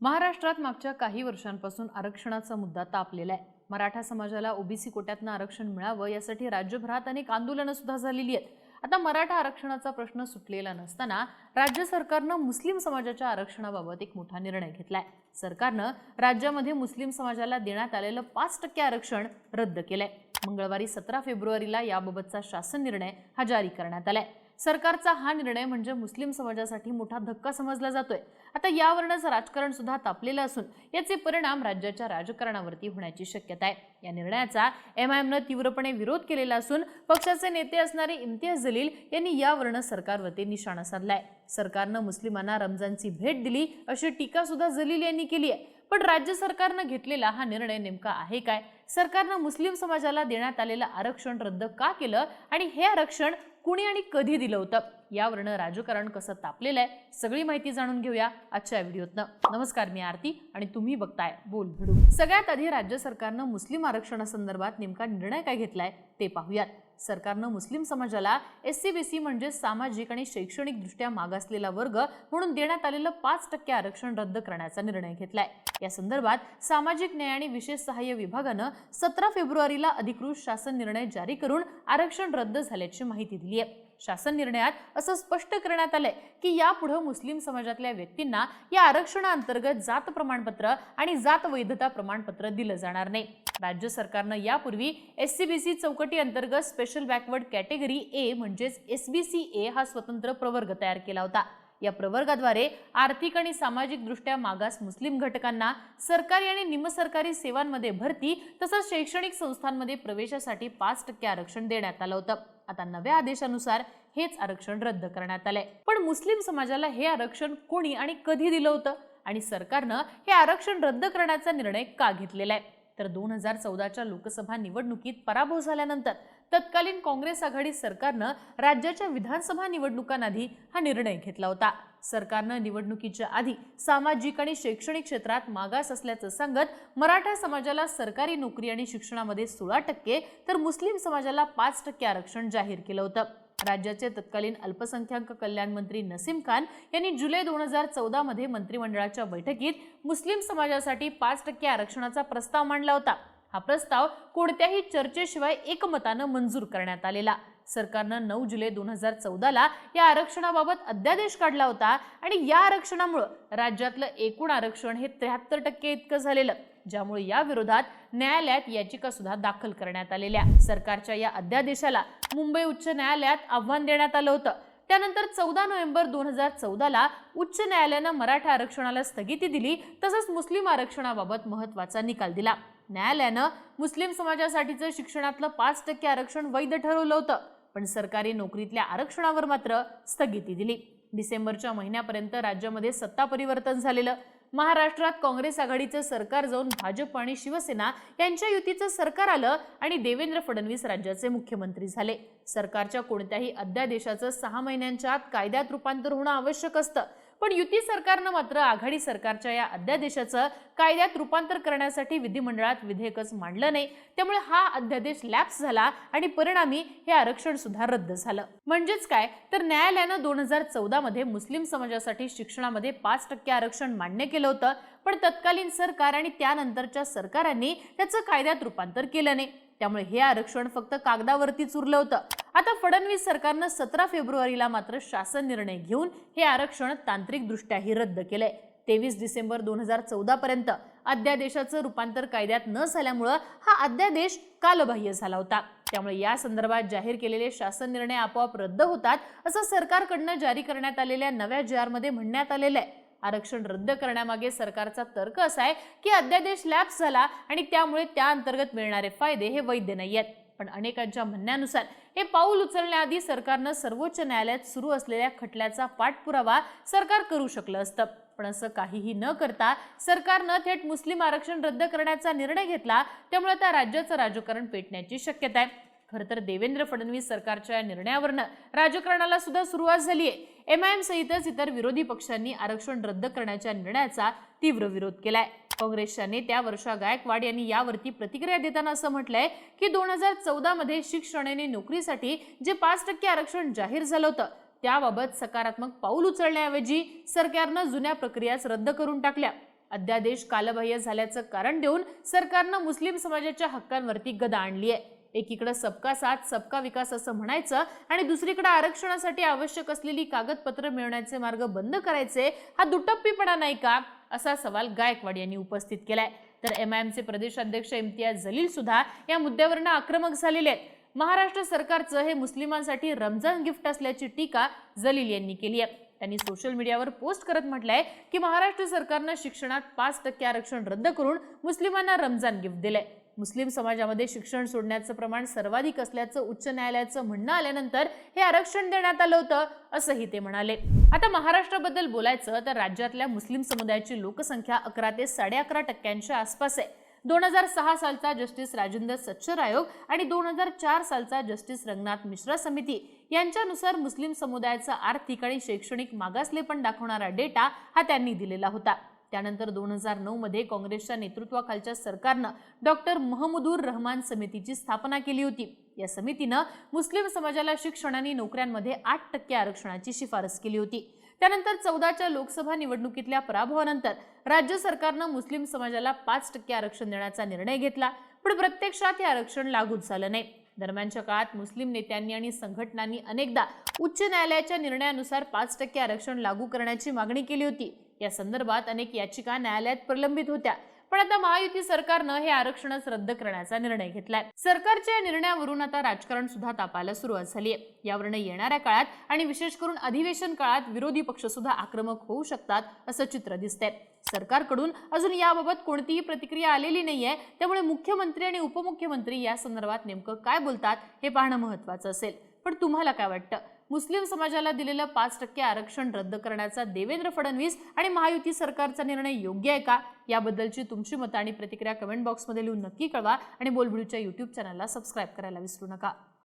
महाराष्ट्रात मागच्या काही वर्षांपासून आरक्षणाचा मुद्दा तापलेला आहे. मराठा समाजाला ओबीसी कोट्यातनं आरक्षण मिळावं यासाठी राज्यभरात अनेक आंदोलनं सुद्धा झालेली आहेत. आता मराठा आरक्षणाचा प्रश्न सुटलेला नसताना राज्य सरकारनं मुस्लिम समाजाच्या आरक्षणाबाबत एक मोठा निर्णय घेतलाय. सरकारनं राज्यामध्ये मुस्लिम समाजाला देण्यात आलेलं पाच टक्के आरक्षण रद्द केलंय. मंगळवारी सतरा फेब्रुवारीला याबाबतचा शासन निर्णय हा जारी करण्यात आलाय. सरकारचा हा निर्णय म्हणजे मुस्लिम समाजासाठी मोठा धक्का समजला जातोय. आता यावरनंच राजकारण सुद्धा तापलेलं असून याचे परिणाम राज्याच्या राजकारणावरती होण्याची शक्यता आहे. या निर्णयाचा एम आय एमनं तीव्रपणे विरोध केलेला असून पक्षाचे नेते असणारे इम्तियाज जलील यांनी यावरनं सरकारवरती निशाणा साधलाय. सरकारनं मुस्लिमांना रमजानची भेट दिली अशी टीका सुद्धा जलील यांनी केली आहे. पण राज्य सरकारनं घेतलेला हा निर्णय नेमका आहे काय? सरकारनं मुस्लिम समाजाला देण्यात आलेलं आरक्षण रद्द का केलं आणि हे आरक्षण कुणी आणि कधी दिलं होतं? यावरनं राजकारण कसं तापलेलं आहे? सगळी माहिती जाणून घेऊया आजच्या व्हिडिओतनं. नमस्कार मी आरती आणि तुम्ही बघताय बोल भिडू. सगळ्यात आधी राज्य सरकारनं मुस्लिम आरक्षणासंदर्भात नेमका निर्णय काय घेतलाय ते पाहूयात. सरकारनं मुस्लिम समाजाला एस सी बी सी म्हणजे सामाजिक आणि शैक्षणिकदृष्ट्या मागासलेला वर्ग म्हणून देण्यात आलेलं पाच टक्के आरक्षण रद्द करण्याचा निर्णय घेतलाय. या संदर्भात सामाजिक न्याय आणि विशेष सहाय्य विभागानं सतरा फेब्रुवारीला अधिकृत शासन निर्णय जारी करून आरक्षण रद्द झाल्याची माहिती दिली आहे. शासन निर्णयात असं स्पष्ट करण्यात आलंय की यापुढे मुस्लिम समाजातल्या व्यक्तींना या आरक्षणाअंतर्गत जात प्रमाणपत्र आणि जात वैधता प्रमाणपत्र दिलं जाणार नाही. राज्य सरकारनं यापूर्वी एस सी बी सी चौकटी अंतर्गत स्पेशल बॅकवर्ड कॅटेगरी ए म्हणजेच एस बी सी ए हा स्वतंत्र प्रवर्ग तयार केला होता. या प्रवर्गाद्वारे आर्थिक आणि सामाजिकदृष्ट्या मागास मुस्लिम घटकांना सरकारी आणि निमसरकारी सेवांमध्ये भरती तसंच शैक्षणिक संस्थांमध्ये प्रवेशासाठी पाच टक्के आरक्षण देण्यात आलं होतं. आता नव्या आदेशानुसार हेच आरक्षण रद्द करण्यात आलंय. पण मुस्लिम समाजाला हे आरक्षण कोणी आणि कधी दिलं होतं? आणि सरकारनं हे आरक्षण रद्द करण्याचा निर्णय का घेतलेला आहे? तर दोन हजार चौदाच्या लोकसभा निवडणुकीत पराभव झाल्यानंतर तत्कालीन काँग्रेस आघाडी सरकारनं राज्याच्या विधानसभा निवडणुकांआधी हा निर्णय घेतला होता. सरकारनं निवडणुकीच्या आधी सामाजिक आणि शैक्षणिक क्षेत्रात मागास असल्याचं सांगत मराठा समाजाला सरकारी नोकरी आणि शिक्षणामध्ये सोळा टक्के तर मुस्लिम समाजाला पाच टक्के आरक्षण जाहीर केलं होतं. राज्याचे तत्कालीन अल्पसंख्याक कल्याण मंत्री नसीम खान यांनी जुलै दोन हजार चौदामध्ये मंत्रिमंडळाच्या बैठकीत मुस्लिम समाजासाठी पाच टक्के आरक्षणाचा प्रस्ताव मांडला होता. हा प्रस्ताव कोणत्याही चर्चेशिवाय एकमतानं मंजूर करण्यात आलेला. सरकारनं नऊ जुलै दोन हजार चौदाला या आरक्षणाबाबत अध्यादेश काढला होता आणि या आरक्षणामुळं राज्यातलं एकूण आरक्षण हे त्र्याहत्तर टक्के इतकं झालेलं ज्यामुळे या विरोधात न्यायालयात याचिका सुद्धा दाखल करण्यात आलेल्या. सरकारच्या या अध्यादेशाला मुंबई उच्च न्यायालयात आव्हान देण्यात आलं होतं. त्यानंतर चौदा नोव्हेंबर दोन हजार चौदाला उच्च न्यायालयानं मराठा आरक्षणाला स्थगिती दिली तसंच मुस्लिम आरक्षणाबाबत महत्त्वाचा निकाल दिला. न्यायालयानं मुस्लिम समाजासाठीचं शिक्षणातलं पाच टक्के आरक्षण वैध ठरवलं होतं पण सरकारी नोकरीतल्या आरक्षणावर मात्र स्थगिती दिली. डिसेंबरच्या महिन्यापर्यंत राज्यामध्ये सत्ता परिवर्तन झालेलं. महाराष्ट्रात काँग्रेस आघाडीचं सरकार जाऊन भाजप आणि शिवसेना यांच्या युतीचं सरकार आलं आणि देवेंद्र फडणवीस राज्याचे मुख्यमंत्री झाले. सरकारच्या कोणत्याही अध्यादेशाचं सहा महिन्यांच्या आत कायद्यात रूपांतर होणं आवश्यक असतं. पण युती सरकारनं मात्र आघाडी सरकारच्या या अध्यादेशाचं कायद्यात रूपांतर करण्यासाठी विधिमंडळात विधेयकच मांडलं नाही. त्यामुळे हा अध्यादेश लॅप्स झाला आणि परिणामी हे आरक्षण सुद्धा रद्द झालं. म्हणजेच काय? तर न्यायालयानं दोन हजार चौदा मध्ये मुस्लिम समाजासाठी शिक्षणामध्ये पाच टक्के आरक्षण मान्य केलं होतं पण तत्कालीन सरकार आणि त्यानंतरच्या सरकारांनी त्याचं कायद्यात रूपांतर केलं नाही. त्यामुळे हे आरक्षण फक्त कागदावरतीच उरलं होतं. आता फडणवीस सरकारनं सतरा फेब्रुवारीला मात्र शासन निर्णय घेऊन हे आरक्षण तांत्रिकदृष्ट्याही रद्द केलंय. तेवीस डिसेंबर दोन हजार चौदा पर्यंत अध्यादेशाचं रूपांतर कायद्यात न झाल्यामुळं हा अध्यादेश कालबाह्य झाला होता. त्यामुळे या संदर्भात जाहीर केलेले शासन निर्णय आपोआप रद्द होतात असं सरकारकडनं जारी करण्यात आलेल्या नव्या जी म्हणण्यात आलेलं आहे. आरक्षण रद्द करण्यामागे सरकारचा तर्क असा आहे की अध्यादेश लॅप्स झाला आणि त्यामुळे त्या अंतर्गत मिळणारे फायदे हे वैध नाही आहेत. पण अनेकांच्या म्हणण्यानुसार हे पाऊल उचलण्याआधी सरकारनं सर्वोच्च न्यायालयात सुरू असलेल्या खटल्याचा पाठपुरावा सरकार करू शकलं असतं. पण असं काहीही न करता सरकारनं थेट मुस्लिम आरक्षण रद्द करण्याचा निर्णय घेतला त्यामुळे आता राज्याचं राजकारण पेटण्याची शक्यता आहे. खरं तर देवेंद्र फडणवीस सरकारच्या या निर्णयावरनं राजकारणाला सुद्धा सुरुवात झाली आहे. एम आय एम सहितच इतर विरोधी पक्षांनी आरक्षण रद्द करण्याच्या निर्णयाचा तीव्र विरोध केलाय. काँग्रेसच्या नेत्या वर्षा गायकवाड यांनी यावरती प्रतिक्रिया देताना असं म्हटलंय की दोन हजार चौदा मध्ये शिक्षणाने नोकरीसाठी जे पाच टक्के आरक्षण जाहीर झालं होतं त्याबाबत सकारात्मक पाऊल उचलण्याऐवजी सरकारनं जुन्या प्रक्रियाच रद्द करून टाकल्या. अध्यादेश कालबाह्य झाल्याचं कारण देऊन सरकारनं मुस्लिम समाजाच्या हक्कांवरती गदा आणली आहे. एकीकडे सबका साथ सबका विकास असं म्हणायचं आणि दुसरीकडे आरक्षणासाठी आवश्यक असलेली कागदपत्र मिळवण्याचे मार्ग बंद करायचे हा दुटप्पीपणा नाही का? असा सवाल गायकवाड यांनी उपस्थित केलाय. तर एम आय एमचे प्रदेशाध्यक्ष इम्तियाज जलील सुद्धा या मुद्द्यावरनं आक्रमक झालेले आहेत. महाराष्ट्र सरकारचं हे मुस्लिमांसाठी रमजान गिफ्ट असल्याची टीका जलील यांनी केली आहे. त्यांनी सोशल मीडियावर पोस्ट करत म्हटलंय की महाराष्ट्र सरकारनं शिक्षणात पाच टक्के आरक्षण रद्द करून मुस्लिमांना रमजान गिफ्ट दिलंय. मुस्लिम समाजामध्ये शिक्षण सोडण्याचं प्रमाण सर्वाधिक असल्याचं उच्च न्यायालयाचं म्हणणं आल्यानंतर हे आरक्षण देण्यात आलं होतं असंही ते म्हणाले. आता महाराष्ट्राबद्दल बोलायचं तर राज्यातल्या मुस्लिम समुदायाची लोकसंख्या अकरा ते साडे अकरा टक्क्यांच्या आसपास आहे. दोन हजार सहा सालचा जस्टिस राजेंद्र सच्चर आयोग आणि दोन हजार चार सालचा जस्टिस रंगनाथ मिश्रा समिती यांच्यानुसार मुस्लिम समुदायाचा आर्थिक आणि शैक्षणिक मागासलेपण दाखवणारा डेटा हा त्यांनी दिलेला होता. त्यानंतर दोन हजार नऊमध्ये काँग्रेसच्या नेतृत्वाखालच्या सरकारनं डॉक्टर महमुदूर रहमान समितीची स्थापना केली होती. या समितीनं मुस्लिम समाजाला शिक्षण आणि नोकऱ्यांमध्ये आठ टक्के आरक्षणाची शिफारस केली होती. त्यानंतर चौदाच्या लोकसभा निवडणुकीतल्या पराभवानंतर राज्य सरकारनं मुस्लिम समाजाला पाच टक्के आरक्षण देण्याचा निर्णय घेतला. पण प्रत्यक्षात हे आरक्षण लागूच झालं नाही. दरम्यानच्या काळात मुस्लिम नेत्यांनी आणि संघटनांनी अनेकदा उच्च न्यायालयाच्या निर्णयानुसार पाच टक्के आरक्षण लागू करण्याची मागणी केली होती. या संदर्भात अनेक याचिका न्यायालयात प्रलंबित होत्या. पण आता महायुती सरकारनं हे आरक्षणच रद्द करण्याचा निर्णय घेतलाय. सरकारच्या या निर्णयावरून आता राजकारण सुद्धा तापायला सुरुवात झाली आहे यावरनं येणाऱ्या काळात आणि विशेष करून अधिवेशन काळात विरोधी पक्ष सुद्धा आक्रमक होऊ शकतात असं चित्र दिसतंय. सरकारकडून अजून याबाबत कोणतीही प्रतिक्रिया आलेली नाहीये. त्यामुळे मुख्यमंत्री आणि उपमुख्यमंत्री या संदर्भात नेमकं काय बोलतात हे पाहणं महत्वाचं असेल. पण तुम्हाला काय वाटतं? मुस्लिम समाजाला दिलेलं पाच टक्के आरक्षण रद्द करण्याचा देवेंद्र फडणवीस आणि महायुती सरकारचा निर्णय योग्य आहे का? याबद्दलची तुमची मतं आणि प्रतिक्रिया कमेंट बॉक्समध्ये लिहून नक्की कळवा आणि बोलबिडूच्या युट्यूब चॅनलला सबस्क्राईब करायला विसरू नका.